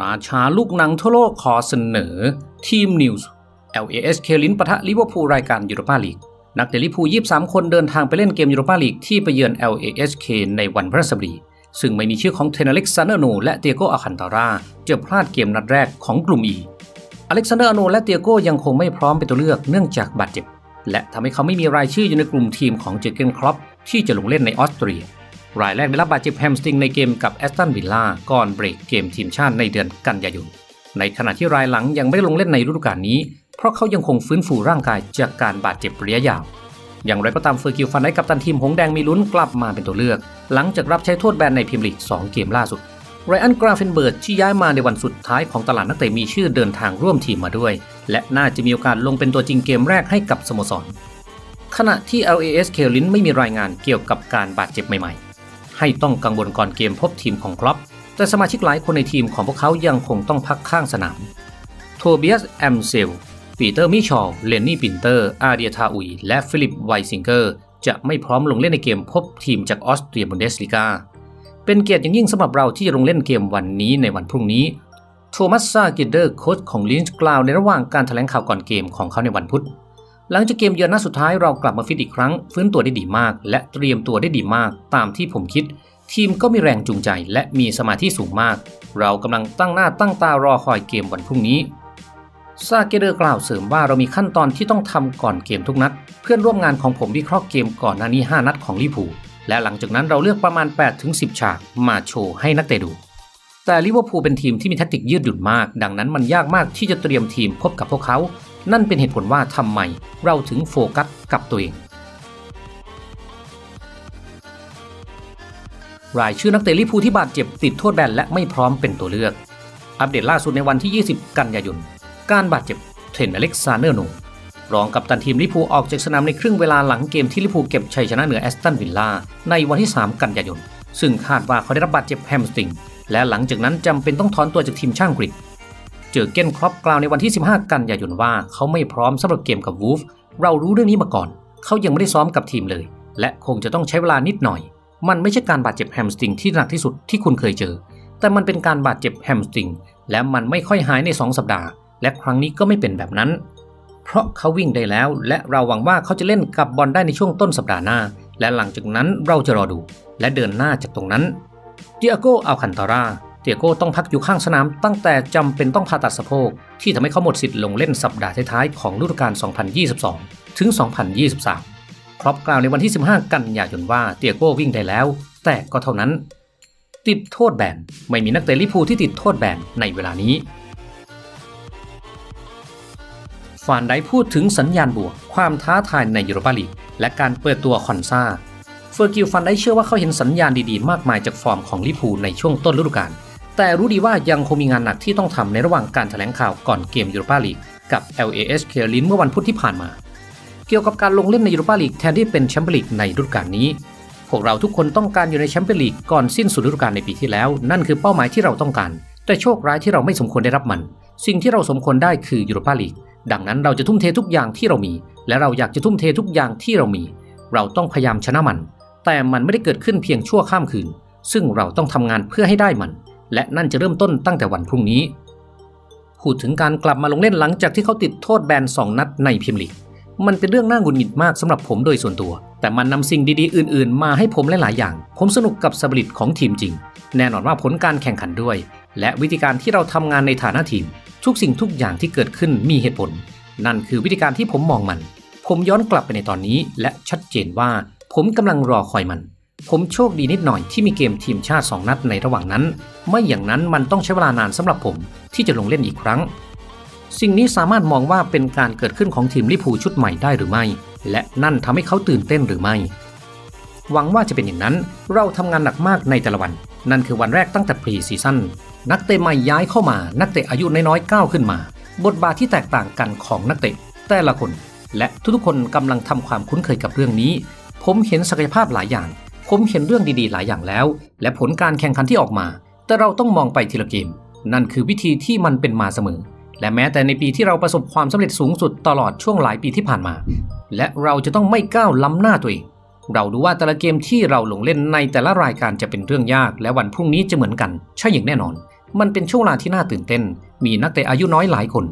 ราชาลูกหนังทั่วโลกขอเสนอ ทีมนิวส์ LAS เคลินปะทะลิเวอร์พูลรายการยูโรปาลีก นักเตะลิเวอร์พูล23 คนเดินทางไปเล่นเกมยูโรปาลีกที่ไปเยือน LASK ในวันพฤหัสบดี ซึ่งไม่มีชื่อของเทนอเล็กซานเดอร์โนและเตียโกอาคันตาราจะพลาดเกมนัดแรกของกลุ่ม E อเล็กซานเดอร์อโนและเตียโกยังคงไม่พร้อมเป็นตัวเลือกเนื่องจากบาดเจ็บ และทำให้เขาไม่มีรายชื่ออยู่ในกลุ่มทีมของเจอเกนครอปที่จะลงเล่นในออสเตรีย รายแรกได้รับบาดเจ็บแฮมสตริงในเกมกับแอสตันวิลล่าก่อนเบรกเกมทีมชาติในเดือนกันยายน ในขณะที่รายหลังยังไม่ได้ลงเล่นในฤดูกาลนี้ เพราะเขายังคงฟื้นฟูร่างกายจากการบาดเจ็บระยะยาว อย่างไรก็ตามเฟอร์กิลฟันได้กับตันทีมหงแดงมีลุ้นกลับมาเป็นตัวเลือก หลังจากรับใช้โทษแบนในพรีเมียร์ลีก 2 เกมล่าสุดไรอันกราเฟนเบิร์ดที่ย้ายมาในวันสุดท้ายของตลาดนักเตะมีชื่อเดินทางร่วมทีมมาด้วย และน่าจะมีโอกาสลงเป็นตัวจริงเกมแรกให้กับสโมสร ขณะที่ LAS เคลินไม่มีรายงานเกี่ยวกับการบาดเจ็บใหม่ๆ ให้ต้องกังวลก่อนเกมพบทีมของครอปแต่สมาชิกหลายคนในทีมของพวกเขายังคงต้องพักข้างสนาม โทเบียส แอมเซล ปีเตอร์มิชอล เลนนี่ปินเตอร์ อาเดียทาอุย และฟิลิปไวซิงเกอร์ จะไม่พร้อมลงเล่นในเกมพบทีมจากออสเตรียบุนเดสลีกา เป็นเกียรติอย่างยิ่งสำหรับเราที่จะลงเล่นเกมวันนี้ในวันพรุ่งนี้ โทมัสซากิเดอร์โค้ชของลินส์กล่าวในระหว่างการแถลงข่าวก่อนเกมของเขาในวันพุธ หลังจากเกมเยือนนัดสุดท้ายเรากลับมาฟิตอีกครั้ง ฟื้นตัวได้ดีมาก และเตรียมตัวได้ดีมาก ตามที่ผมคิด ทีมก็มีแรงจูงใจและมีสมาธิสูงมาก เรากำลังตั้งหน้าตั้งตารอคอยเกมวันพรุ่งนี้ซาเกเดอร์กล่าวเสริมว่าเรามีขั้นตอนที่ต้องทำก่อนเกมทุกนัด เพื่อนร่วมงานของผมวิเคราะห์เกมก่อนหน้านี้ 5 นัดของลิพูและหลังจากนั้นเราเลือกประมาณ 8-10 ฉากมาโชว์ให้นักเตะดู แต่ลิเวอร์พูลเป็นทีมที่มีแทคติกยืดหยุ่นมาก ดังนั้นมันยากมากที่จะเตรียมทีมพบกับพวกเขา นั่นเป็นเหตุผลว่าทำไมเราถึงโฟกัสกับตัวเอง รายชื่อนักเตะลิพูที่บาดเจ็บติดโทษแบนและไม่พร้อมเป็นตัวเลือก อัปเดตล่าสุดในวันที่ 20 กันยายน การบาดเจ็บเทรนอเล็กซานเดอร์โนรองกับตันทีมลิพูออกจากสนามในครึ่งเวลาหลังเกมที่ลิพูเก็บชัยชนะเหนือแอสตันวิลล่าในวันที่ 3 กันยายน ซึ่งคาดว่าเขาได้รับบาดเจ็บแฮมสตริงและหลังจากนั้นจำเป็นต้องถอนตัวจากทีมช่างกรีก เจอเก้นครอปกล่าวในวันที่ 15 กันยายนว่าเขาไม่พร้อมสำหรับเกมกับวูฟเรารู้เรื่องนี้มาก่อน เขายังไม่ได้ซ้อมกับทีมเลย และคงจะต้องใช้เวลานิดหน่อย มันไม่ใช่การบาดเจ็บแฮมสตริงที่หนักที่สุดที่คุณเคยเจอ แต่มันเป็นการบาดเจ็บแฮมสตริงและมันไม่ค่อยหายใน 2 สัปดาห์ และครั้งนี้ก็ไม่เป็นแบบนั้น เพราะเขาวิ่งได้แล้ว และเราหวังว่าเขาจะเล่นกับบอลได้ในช่วงต้นสัปดาห์หน้า และหลังจากนั้นเราจะรอดู และเดินหน้าจากตรงนั้นเดียโกอัลคันตารา ตียโก้ต้องพักอยู่ข้างสนามตั้งแต่จำเป็นต้องผ่าตัดสะโพก ที่ทำให้เขาหมดสิทธิ์ลงเล่นสัปดาห์ท้ายๆของฤดูกาล 2022 ถึง 2023 ครอปกล่าวในวันที่ 15 กันยายนว่าเตียโก้วิ่งได้แล้ว แต่ก็เท่านั้น ติดโทษแบน ไม่มีนักเตะลิพูที่ติดโทษแบนในเวลานี้ฟานไดพูดถึงสัญญาณบวก ความท้าทายในยูโรปาลีกและการเปิดตัวคอนซาเฟอร์กิลฟันได้เชื่อว่าเขาเห็นสัญญาณดีๆ มากมายจากฟอร์มของลิพูในช่วงต้นฤดูกาล แต่รู้ดีว่ายังคงมีงานหนักที่ต้องทำในระหว่างการแถลงข่าวก่อนเกมยูโรปาลีกกับ LAS เคลินเมื่อวันพุธที่ผ่านมา เกี่ยวกับการลงเล่นในยูโรปาลีกแทนที่เป็นแชมเปี้ยนลีกในฤดูกาลนี้ พวกเราทุกคนต้องการอยู่ในแชมเปี้ยนลีกก่อนสิ้นสุดฤดูกาลในปีที่แล้ว นั่นคือเป้าหมายที่เราต้องการ แต่โชคร้ายที่เราไม่สมควรได้รับมัน สิ่งที่เราสมควรได้คือยูโรปาลีกดังนั้นเราจะทุ่มเททุกอย่างที่เรามี และเราอยากจะทุ่มเททุกอย่างที่เรามี เราต้องพยายามชนะมัน แต่มันไม่ได้เกิดขึ้นเพียงชั่วข้ามคืน ซึ่งเราต้องทำงานเพื่อให้ได้มัน และนั่นจะเริ่มต้นตั้งแต่วันพรุ่งนี้ พูดถึงการกลับมาลงเล่นหลังจากที่เขาติดโทษแบน 2 นัดในพรีเมียร์ลีก มันเป็นเรื่องน่าหงุดหงิดมากสำหรับผมโดยส่วนตัว แต่มันนำสิ่งดีๆ อื่น ๆ มาให้ผมหลายๆอย่าง ผมสนุกกับสปิริตของทีมจริง แน่นอนว่าผลการแข่งขันด้วย และวิธีการที่เราทำงานในฐานะทีม ทุกสิ่งทุกอย่างที่เกิดขึ้นมีเหตุผล นั่นคือวิธีการที่ผมมองมัน ผมย้อนกลับไปในตอนนี้และชัดเจนว่า ผมกำลังรอคอยมัน ผมโชคดีนิดหน่อยที่มีเกมทีมชาติ 2 นัดในระหว่างนั้น ไม่อย่างนั้นมันต้องใช้เวลานานสำหรับผมที่จะลงเล่นอีกครั้ง สิ่งนี้สามารถมองว่าเป็นการเกิดขึ้นของทีมลิพูชุดใหม่ได้หรือไม่ และนั่นทำให้เขาตื่นเต้นหรือไม่ หวังว่าจะเป็นอย่างนั้น เราทำงานหนักมากในแต่ละวัน นั่นคือวันแรกตั้งแต่พรีซีซั่นนักเตะใหม่ย้ายเข้ามา นักเตะอายุน้อยๆก้าวขึ้นมา บทบาทที่แตกต่างกันของนักเตะ แต่ละคน และทุกๆคนกำลังทำความคุ้นเคยกับเรื่องนี้ ผมเห็นศักยภาพหลายอย่าง ผมเห็นเรื่องดีๆ หลายอย่างแล้ว และผลการแข่งขันที่ออกมา แต่เราต้องมองไปทีละเกม นั่นคือวิธีที่มันเป็นมาเสมอ และแม้แต่ในปีที่เราประสบความสำเร็จสูงสุดตลอดช่วงหลายปีที่ผ่านมา และเราจะต้องไม่ก้าวล้ำหน้าตัวเองเราดูว่าแต่ละเกมที่เราลงเล่นในแต่ละรายการจะเป็นเรื่องยาก และวันพรุ่งนี้จะเหมือนกัน ใช่อย่างแน่นอน มันเป็นช่วงเวลาที่น่าตื่นเต้น มีนักเตะอายุน้อยหลายคน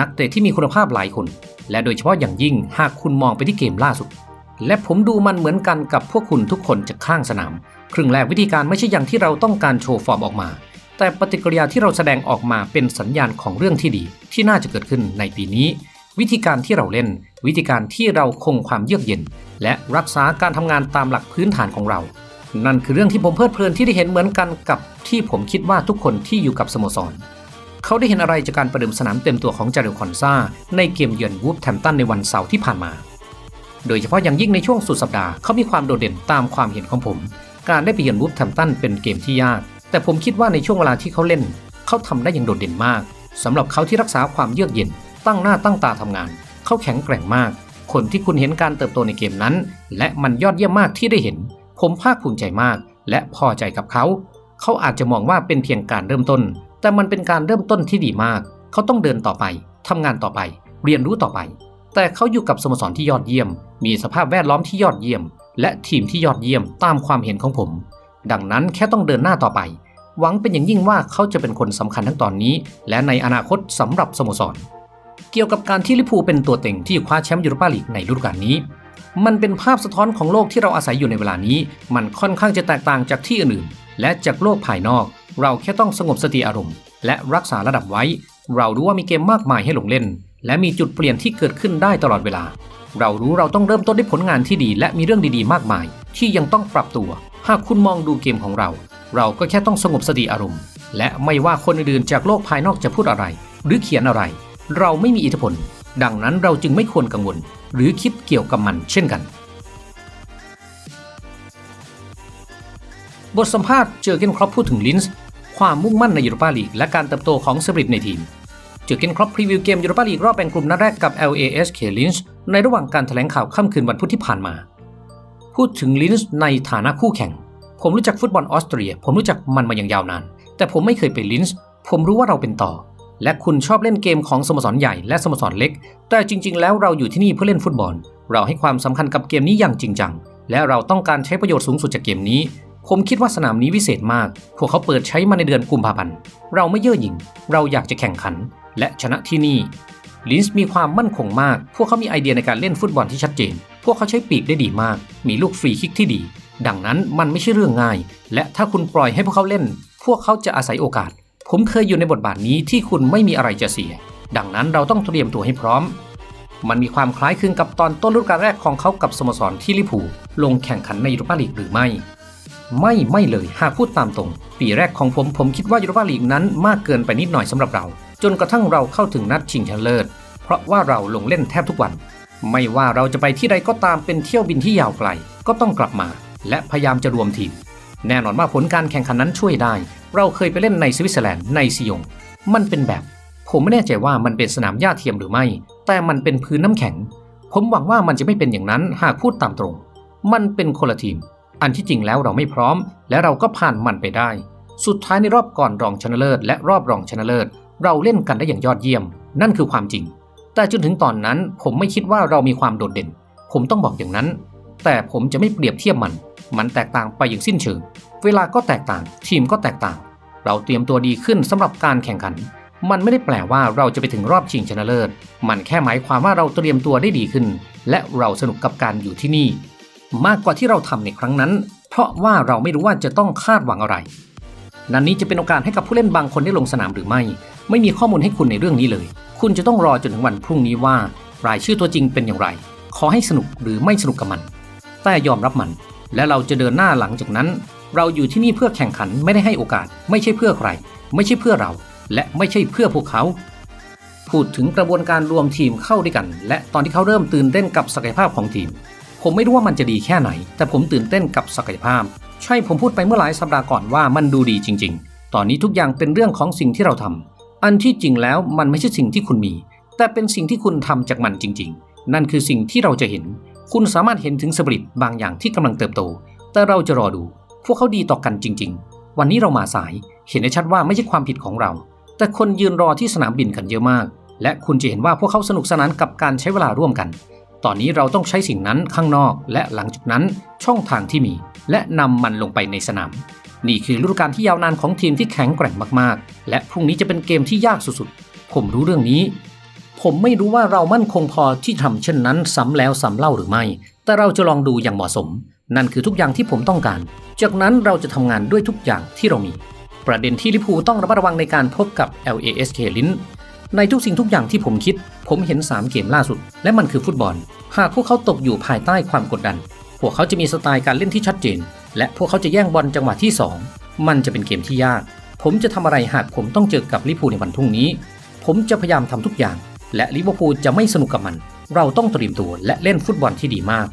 นักเตะที่มีคุณภาพหลายคน และโดยเฉพาะอย่างยิ่งหากคุณมองไปที่เกมล่าสุด และผมดูมันเหมือนกันกับพวกคุณทุกคนจากข้างสนาม ครึ่งแรกวิธีการไม่ใช่อย่างที่เราต้องการโชว์ฟอร์มออกมา แต่ปฏิกิริยาที่เราแสดงออกมาเป็นสัญญาณของเรื่องที่ดี ที่น่าจะเกิดขึ้นในปีนี้ วิธีการที่เราเล่น วิธีการที่เราคงความเยือกเย็น และรักษาการทำงานตามหลักพื้นฐานของเรา นั่นคือเรื่องที่ผมเพลิดเพลินที่ได้เห็นเหมือนกันกับที่ผมคิดว่าทุกคนที่อยู่กับสโมสรเขาได้เห็นอะไรจากการประเดิมสนามเต็มตัวของจาริลคอนซาในเกมเยือนวูฟแทมตันในวันเสาร์ที่ผ่านมา โดยเฉพาะอย่างยิ่งในช่วงสุดสัปดาห์เขามีความโดดเด่นตามความเห็นของผม การได้ไปเยือนวูฟแทมตันเป็นเกมที่ยาก แต่ผมคิดว่าในช่วงเวลาที่เขาเล่น เขาทำได้อย่างโดดเด่นมากสำหรับเขาที่รักษาความเยือกเย็น ตั้งหน้าตั้งตาทำงาน เขาแข็งแกร่งมาก คนที่คุณเห็นการเติบโตในเกมนั้น และมันยอดเยี่ยมมากที่ได้เห็น ผมภาคภูมิใจมาก และพอใจกับเขา เขาอาจจะมองว่าเป็นเพียงการเริ่มต้น แต่มันเป็นการเริ่มต้นที่ดีมาก เขาต้องเดินต่อไปทำงานต่อไป เรียนรู้ต่อไป แต่เขาอยู่กับสโมสรที่ยอดเยี่ยม มีสภาพแวดล้อมที่ยอดเยี่ยม และทีมที่ยอดเยี่ยมตามความเห็นของผม ดังนั้นแค่ต้องเดินหน้าต่อไป หวังเป็นอย่างยิ่งว่าเขาจะเป็นคนสำคัญทั้งตอนนี้ และในอนาคตสำหรับสโมสร เกี่ยวกับการที่ลิเวอร์พูเป็นตัวเต็งที่คว้าแชมป์ยูโรปาลีกในฤดูกาลนี้ มันเป็นภาพสะท้อนของโลกที่เราอาศัยอยู่ในเวลานี้ มันค่อนข้างจะแตกต่างจากที่อื่นๆและจากโลกภายนอก เราแค่ต้องสงบสติอารมณ์ และรักษาระดับไว้ เรารู้ว่ามีเกมมากมายให้ลงเล่น และมีจุดเปลี่ยนที่เกิดขึ้นได้ตลอดเวลา เรารู้เราต้องเริ่มต้นด้วยผลงานที่ดี และมีเรื่องดีๆ มากมาย ที่ยังต้องปรับตัว หากคุณมองดูเกมของเรา เราก็แค่ต้องสงบสติอารมณ์ และไม่ว่าคนอื่นจากโลกภายนอกจะพูดอะไร หรือเขียนอะไร เราไม่มีอิทธิพล ดังนั้นเราจึงไม่ควรกังวล หรือคิดเกี่ยวกับมัน เช่นกัน บทสัมภาษณ์เจอเกนครอปพูดถึงลินส์ความมุ่งมั่นในยูโรปาลีกและการเติบโตของสปริตในทีม เจอเกนครอปพรีวิวเกมยูโรปาลีกรอบแบ่งกลุ่มนัดแรกกับ LASK Linz ในระหว่างการแถลงข่าวค่ำคืนวันพุธที่ผ่านมา พูดถึงลินส์ในฐานะคู่แข่ง ผมรู้จักฟุตบอลออสเตรีย ผมรู้จักมันมาอย่างยาวนาน แต่ผมไม่เคยไปลินส์ผมรู้ว่าเราเป็นต่อ และคุณชอบเล่นเกมของสโมสรใหญ่และสโมสรเล็ก แต่จริง ๆ แล้วเราอยู่ที่นี่เพื่อเล่นฟุตบอล เราให้ความสำคัญกับเกมนี้อย่างจริงจังและเราต้องการใช้ประโยชน์สูงสุดจากเกมนี้ผมคิดว่าสนามนี้วิเศษมาก พวกเขาเปิดใช้มาในเดือนกุมภาพันธ์ เราไม่เย่อหยิ่ง เราอยากจะแข่งขัน และชนะที่นี่ลินส์มีความมั่นคงมาก พวกเขามีไอเดียในการเล่นฟุตบอลที่ชัดเจน พวกเขาใช้ปีกได้ดีมาก มีลูกฟรีคิกที่ดี ดังนั้นมันไม่ใช่เรื่องง่าย และถ้าคุณปล่อยให้พวกเขาเล่น พวกเขาจะอาศัยโอกาส ผมเคยอยู่ในบทบาทนี้ที่คุณไม่มีอะไรจะเสีย ดังนั้นเราต้องเตรียมตัวให้พร้อม มันมีความคล้ายคลึงกับตอนต้นฤดูกาลแรกของเขากับสโมสรที่ลิพูลลงแข่งขันในยูโรปาลีกหรือไม่ ไม่ไม่เลยหากพูดตามตรง ปีแรกของผมผมคิดว่ายูโรปาลีกนั้นมากเกินไปนิดหน่อยสำหรับเรา จนกระทั่งเราเข้าถึงนัดชิงชนะเลิศ เพราะว่าเราลงเล่นแทบทุกวัน ไม่ว่าเราจะไปที่ใดก็ตามเป็นเที่ยวบินที่ยาวไกล ก็ต้องกลับมา และพยายามจะรวมทีม แน่นอนว่าผลการแข่งขันนั้นช่วยได้ เราเคยไปเล่นในสวิตเซอร์แลนด์ในซียง มันเป็นแบบ ผมไม่แน่ใจว่ามันเป็นสนามหญ้าเทียมหรือไม่ แต่มันเป็นพื้นน้ำแข็ง ผมหวังว่ามันจะไม่เป็นอย่างนั้นหากพูดตามตรง มันเป็นคนละทีม อันที่จริงแล้วเราไม่พร้อม และเราก็ผ่านมันไปได้ สุดท้ายในรอบก่อนรองชนะเลิศและรอบรองชนะเลิศ เราเล่นกันได้อย่างยอดเยี่ยม นั่นคือความจริง แต่จนถึงตอนนั้นผมไม่คิดว่าเรามีความโดดเด่น ผมต้องบอกอย่างนั้น แต่ผมจะไม่เปรียบเทียบมัน มันแตกต่างไปอย่างสิ้นเชิง เวลาก็แตกต่าง ทีมก็แตกต่าง เราเตรียมตัวดีขึ้นสำหรับการแข่งขัน มันไม่ได้แปลว่าเราจะไปถึงรอบชิงชนะเลิศ มันแค่หมายความว่าเราเตรียมตัวได้ดีขึ้น และเราสนุกกับการอยู่ที่นี่ มากกว่าที่เราทำในครั้งนั้น เพราะว่าเราไม่รู้ว่าจะต้องคาดหวังอะไร นันนี้จะเป็นโอกาสให้กับผู้เล่นบางคนได้ลงสนามหรือไม่ ไม่มีข้อมูลให้คุณในเรื่องนี้เลย คุณจะต้องรอจนถึงวันพรุ่งนี้ว่า รายชื่อตัวจริงเป็นอย่างไร ขอให้สนุกหรือไม่สนุกกับมัน แต่ยอมรับมัน และเราจะเดินหน้าหลังจากนั้น เราอยู่ที่นี่เพื่อแข่งขันไม่ได้ให้โอกาส ไม่ใช่เพื่อใคร ไม่ใช่เพื่อเรา และไม่ใช่เพื่อพวกเขา พูดถึงกระบวนการรวมทีมเข้าด้วยกัน และตอนที่เขาเริ่มตื่นเต้นกับศักยภาพของทีม ผมไม่รู้ว่ามันจะดีแค่ไหน แต่ผมตื่นเต้นกับศักยภาพ ใช่ผมพูดไปเมื่อหลายสัปดาห์ก่อนว่ามันดูดีจริง ๆ ตอนนี้ทุกอย่างเป็นเรื่องของสิ่งที่เราทำอันที่จริงแล้วมันไม่ใช่สิ่งที่คุณมี แต่เป็นสิ่งที่คุณทำจากมันจริง ๆ นั่นคือสิ่งที่เราจะเห็น คุณสามารถเห็นถึงสปริตบางอย่างที่กำลังเติบโต แต่เราจะรอดู พวกเขาดีต่อกันจริง ๆ วันนี้เรามาสาย เห็นได้ชัดว่าไม่ใช่ความผิดของเรา แต่คนยืนรอที่สนามบินกันเยอะมาก และคุณจะเห็นว่าพวกเขาสนุกสนานกับการใช้เวลาร่วมกัน ตอนนี้เราต้องใช้สิ่งนั้นข้างนอก และหลังจากนั้นช่องทางที่มี และนำมันลงไปในสนาม นี่คือฤดูกาลที่ยาวนานของทีมที่แข็งแกร่งมากๆ และพรุ่งนี้จะเป็นเกมที่ยากสุดๆ ผมรู้เรื่องนี้ ผมไม่รู้ว่าเรามั่นคงพอที่ทำเช่นนั้นซ้ำแล้วซ้ำเล่าหรือไม่ แต่เราจะลองดูอย่างเหมาะสม นั่นคือทุกอย่างที่ผมต้องการ จากนั้นเราจะทำงานด้วยทุกอย่างที่เรามี ประเด็นที่ลิพูต้องระมัดระวังในการพบกับ LASK ลินในทุกสิ่งทุกอย่างที่ผมคิด ผมเห็น 3 เกมล่าสุด และมันคือฟุตบอล หากพวกเขาตกอยู่ภายใต้ความกดดัน วกเขาจะมีสไตล์การเล่นที่ชัดเจน และพวกเขาจะแย่งบอลจังหวะที่ 2 มันจะเป็นเกมที่ยาก ผมจะทำอะไรหากผมต้องเจอกับลิเวอร์พูในวันพรุ่งนี้ ผมจะพยายามทำทุกอย่าง และลิเวอร์พูลจะไม่สนุกกับมัน เราต้องเตรียมตัวและเล่นฟุตบอลที่ดีมาก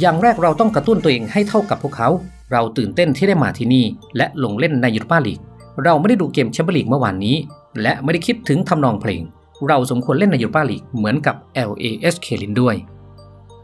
อย่างแรกเราต้องกระตุ้นตัวเองให้เท่ากับพวกเขา เราตื่นเต้นที่ได้มาที่นี่ และลงเล่นในยูโรปาลีก เราไม่ได้ดูเกมแชมเปี้ยนลีกเมื่อวานนี้ และไม่ได้คิดถึงทำนองเพลง เราสมควรเล่นในยูโรปาลีกเหมือนกับ LASK ลินด้วย